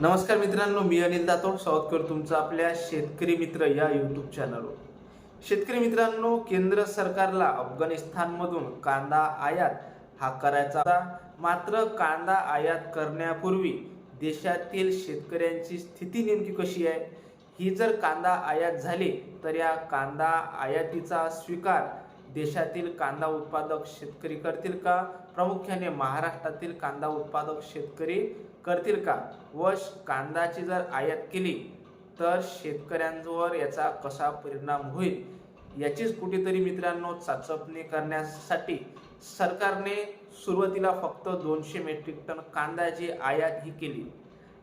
नमस्कार मित्रांनो मी अनिल दातोड. स्वागत करतो तुमचं आपल्या शेतकरी मित्र या यूट्यूब चॅनलवर शेतकरी मित्रांनो केंद्र सरकारला अफगाणिस्तानमधून कांदा आयात हा करायचा होता. मात्र कांदा आयात करण्यापूर्वी देशातील शेतकऱ्यांची स्थिती नेमकी कशी आहे? ही जर कांदा आयात झाली तर या कांदा आयातीचा स्वीकार देशातील कांदा उत्पादक शेतकरी करतील का? प्रामुख्याने महाराष्ट्रातील कांदा उत्पादक शेतकरी करतील का? व श- जर आयात केली तर शेतकऱ्यांवर याचा कसा परिणाम होईल? याचीच कुठेतरी मित्रांनो चाचपणी करण्यासाठी सरकारने सुरुवातीला फक्त दोनशे मेट्रिक टन कांद्याची आयात ही केली.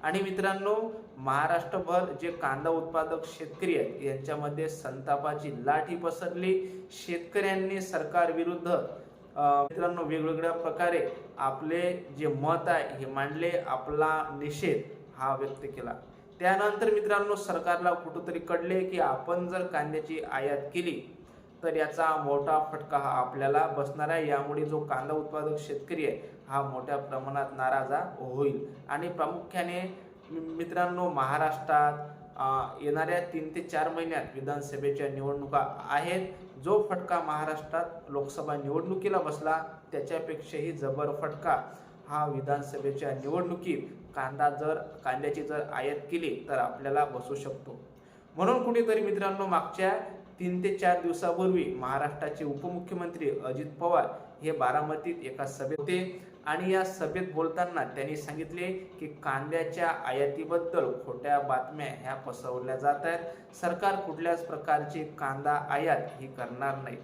आणि मित्रांनो महाराष्ट्रभर जे कांदा उत्पादक शेतकरी आहेत यांच्यामध्ये संतापाची लाठी पसरली. शेतकऱ्यांनी सरकारविरुद्ध मित्रांनो वेगवेगळ्या प्रकारे आपले जे मत आहे हे मांडले. आपला निषेध हा व्यक्त केला. त्यानंतर मित्रांनो सरकारला कुठंतरी कळले की आपण जर कांद्याची आयात केली तर याचा मोठा फटका हा आपल्याला बसणार आहे. यामुळे जो कांदा उत्पादक शेतकरी आहे हा मोठ्या प्रमाणात नाराजा होईल. आणि प्रामुख्याने मित्रांनो महाराष्ट्रात येणाऱ्या तीन ते चार महिन्यात विधानसभेच्या निवडणुका आहेत. जो फटका महाराष्ट्रात लोकसभा निवडणुकीला बसला त्याच्यापेक्षाही जबर फटका हा विधानसभेच्या निवडणुकीत कांदा जर कांद्याची जर आयात केली तर आपल्याला बसू शकतो. म्हणून कुणीतरी मित्रांनो मागच्या तीन ते चार दिवसापूर्वी महाराष्ट्राचे उपमुख्यमंत्री अजित पवार हे बारामतीत एका सभेत होते. आणि या सभेत बोलताना त्यांनी सांगितले की कांद्याच्या आयातीबद्दल खोट्या बातम्या ह्या पसरवल्या जात आहेत. सरकार कुठल्याच प्रकारची कांदा आयात ही करणार नाही.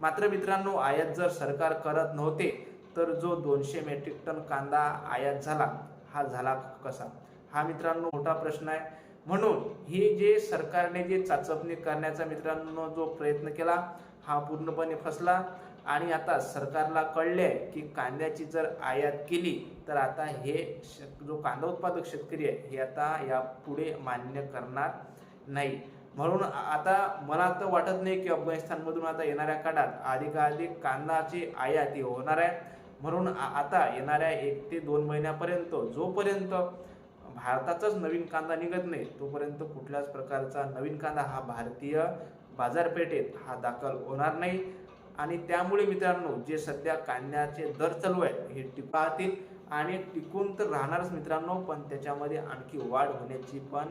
मात्र मित्रांनो आयात जर सरकार करत नव्हते तर जो दोनशे मेट्रिक टन कांदा आयात झाला हा झाला कसा? हा मित्रांनो मोठा प्रश्न आहे. म्हणून ही जे सरकारने जे चाचपणी करण्याचा मित्रांनो जो प्रयत्न केला हा पूर्णपणे फसला. आणि आता सरकारला कळले की कांद्याची जर आयात केली तर आता हे श- जो कांदा उत्पादक शेतकरी आहे हे आता यापुढे मान्य करणार नाही. म्हणून आता मला तर वाटत नाही की अफगाणिस्तानमधून आता येणाऱ्या काळात अधिकाधिक कांदाची आयात ही होणार आहे. म्हणून आता येणाऱ्या एक ते दोन महिन्यापर्यंत जोपर्यंत भारताचाच नवीन कांदा निघत नाही तोपर्यंत कुठल्याच प्रकारचा नवीन कांदा हा भारतीय बाजारपेठेत हा दाखल होणार नाही. आणि त्यामुळे मित्रांनो जे सध्या कांद्याचे दर चालू आहेत हे टिकून राहतील आणि टिकून तर राहणारच मित्रांनो पण त्याच्यामध्ये आणखी वाढ होण्याची पण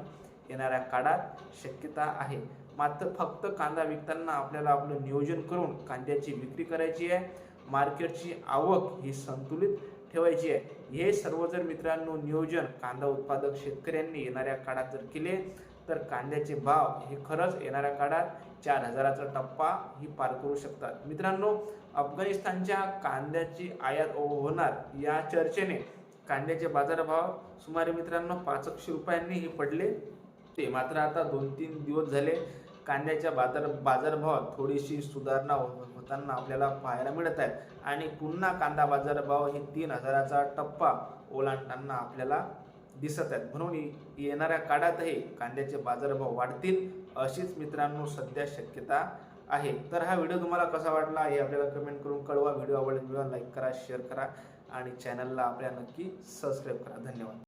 येणाऱ्या काळात शक्यता आहे. मात्र फक्त कांदा विकताना आपल्याला आपलं नियोजन करून कांद्याची विक्री करायची आहे. मार्केटची आवक ही संतुलित ठेवायची आहे. हे सर्व जर मित्रांनो नियोजन कांदा उत्पादक शेतकऱ्यांनी येणाऱ्या काळात जर केले तर कांद्याचे भाव हे खरंच येणाऱ्या काळात चार हजाराचा टप्पा ही पार करू शकतात. मित्रांनो अफगाणिस्तानच्या कांद्याची आयात होणार या चर्चेने कांद्याचे बाजारभाव सुमारे मित्रांनो पाचशे रुपयांनी हे पडले. ते मात्र आता दोन तीन दिवस झाले कांद्याच्या बाजार बाजारभावात थोडीशी सुधारणा होताना आपल्याला पाहायला मिळत आहे. आणि पुन्हा कांदा बाजारभाव हे तीन हजाराचा टप्पा ओलांडताना आपल्याला दिसत आहेत. म्हणून येणाऱ्या काळातही कांद्याचे बाजारभाव वाढतील अशीच मित्रांनो सध्या शक्यता आहे. तर हा व्हिडिओ तुम्हाला कसा वाटला हे आपल्याला कमेंट करून कळवा. व्हिडिओ आवडला व्हिडिओ लाईक करा शेअर करा आणि चॅनलला आपल्या नक्की सबस्क्राईब करा. धन्यवाद.